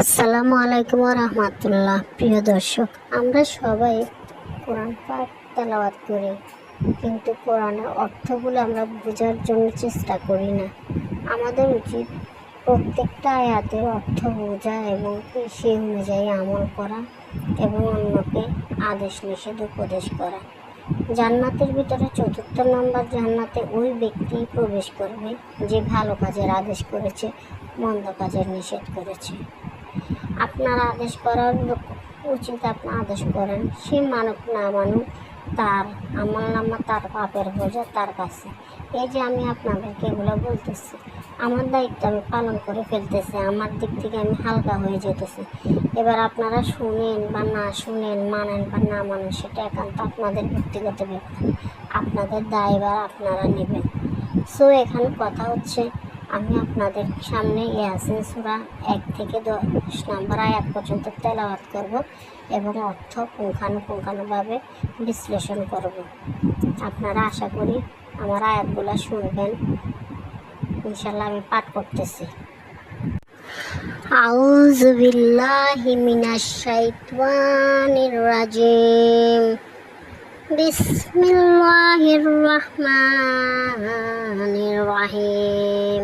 আসসালামু আলাইকুম রহমতুল্লাহ। প্রিয় দর্শক, আমরা সবাই কোরআন পাঠ, তেলাওয়াত করি। কিন্তু কোরআনের অর্থগুলো আমরা বোঝার জন্য চেষ্টা করি না। আমাদের উচিত প্রত্যেকটা আয়াতের অর্থ বোঝা এবং সেই অনুযায়ী আমল করা এবং অন্যকে আদেশ নিষেধ উপদেশ করা। জান্নাতের ভিতরে চতুর্থ নম্বর জান্নাতে ওই ব্যক্তি প্রবেশ করবে যে ভালো কাজের আদেশ করেছে, মন্দ কাজের নিষেধ করেছে। আপনার আদেশ করার উচিত আপনার আদেশ করেন। সে মানুক না মানুক, তার আমার নামা তার পাপের বোঝা তার কাছে। এই যে আমি আপনাদেরকে এগুলো বলতেছি, আমার দায়িত্ব আমি পালন করে ফেলতেছি, আমার দিক থেকে আমি হালকা হয়ে যেতেছি। এবার আপনারা শুনেন বা না শুনেন, মানেন বা না মানেন, সেটা একান্ত আপনাদের ব্যক্তিগত ব্যাপার। আপনাদের দায়ভার আপনারা নেবেন। সো এখানে কথা হচ্ছে আমি আপনাদের সামনে ইয়াসিন সুরা এক থেকে দশ নম্বর আয়াত পর্যন্ত তেলাওয়াত করব এবং অর্থ পুঙ্খানুপুঙ্খানুভাবে বিশ্লেষণ করব আপনারা আশা করি আমার আয়াতগুলো শুনবেন ইনশাল্লাহ আমি পাঠ করতেছি أعوذ بالله من الشيطان الرجيم بسم الله الرحمن الرحيم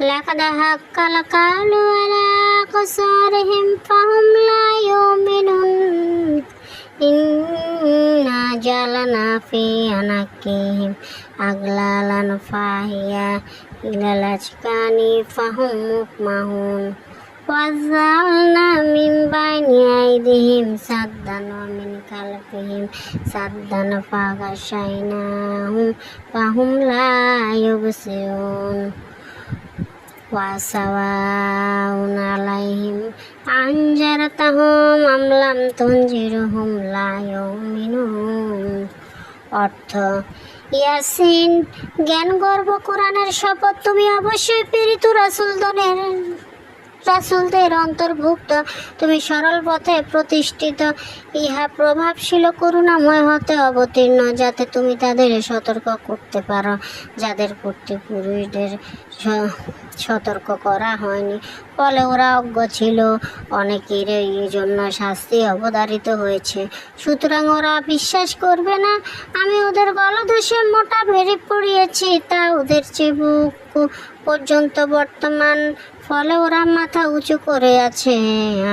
لقد حق القول على قصارهم فهم لا يؤمنون إنا جعلنا في أناقهم أغلالا فهي إلى الأذقان فهم مقمحون وجعلنا من بين أيديهم سدا ومن خلفهم سدا فغشيناهم فهم لا يبصرون وسواء عليهم أنذرتهم أم لم تنذرهم لا يؤمنون অর্থ ইয়াসিন জ্ঞান গর্ব কোরআনের শপথ তুমি অবশ্যই পীড়িত রাসুলদনের রাসুলদের অন্তর্ভুক্ত। তুমি সরল পথে প্রতিষ্ঠিত। ইহা প্রভাবশীল, করুণাময় হতে অবতীর্ণ, যাতে তুমি তাদের সতর্ক করতে পারো। যাদের প্রতি পুরুষদের সতর্ক করা হয়নি, ফলে ওরা অজ্ঞ ছিল। অনেকের এই জন্য শাস্তি অবধারিত হয়েছে। সুতরাং ওরা বিশ্বাস করবে না, আমি ওদের গলদোষে মোটা ভেড়ে পড়িয়েছি। তা ওদের চেবুক পর্যন্ত বর্তমান ফলে ওরা মাথা উঁচু করে আছে।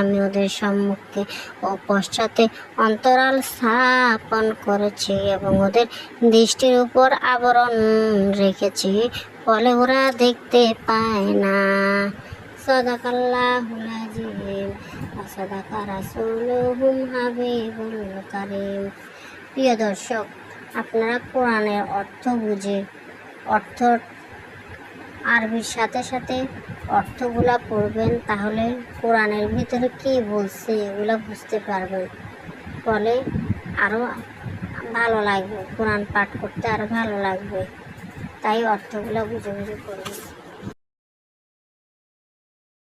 আমি ওদের সম্মুখে ও পশ্চাতে অন্তরাল স্থাপন করেছি এবং ওদের দৃষ্টির উপর আবরণ রেখেছি। ফলে ওরা দেখতে পায় না। সদাকাল্লাহুল আজিম সদাকা রাসূলুহুম হাবিবুল কারীম। প্রিয় দর্শক, আপনারা কোরআনের অর্থ বুঝে, অর্থ আরবির সাথে সাথে অর্থগুলা পড়বেন, তাহলে কোরআনের ভিতরে কী বলছে এগুলো বুঝতে পারবেন। ফলে আরও ভালো লাগবে, কোরআন পাঠ করতে আরও ভালো লাগবে। তাই অর্থগুলো বুঝে বুঝে পড়বেন।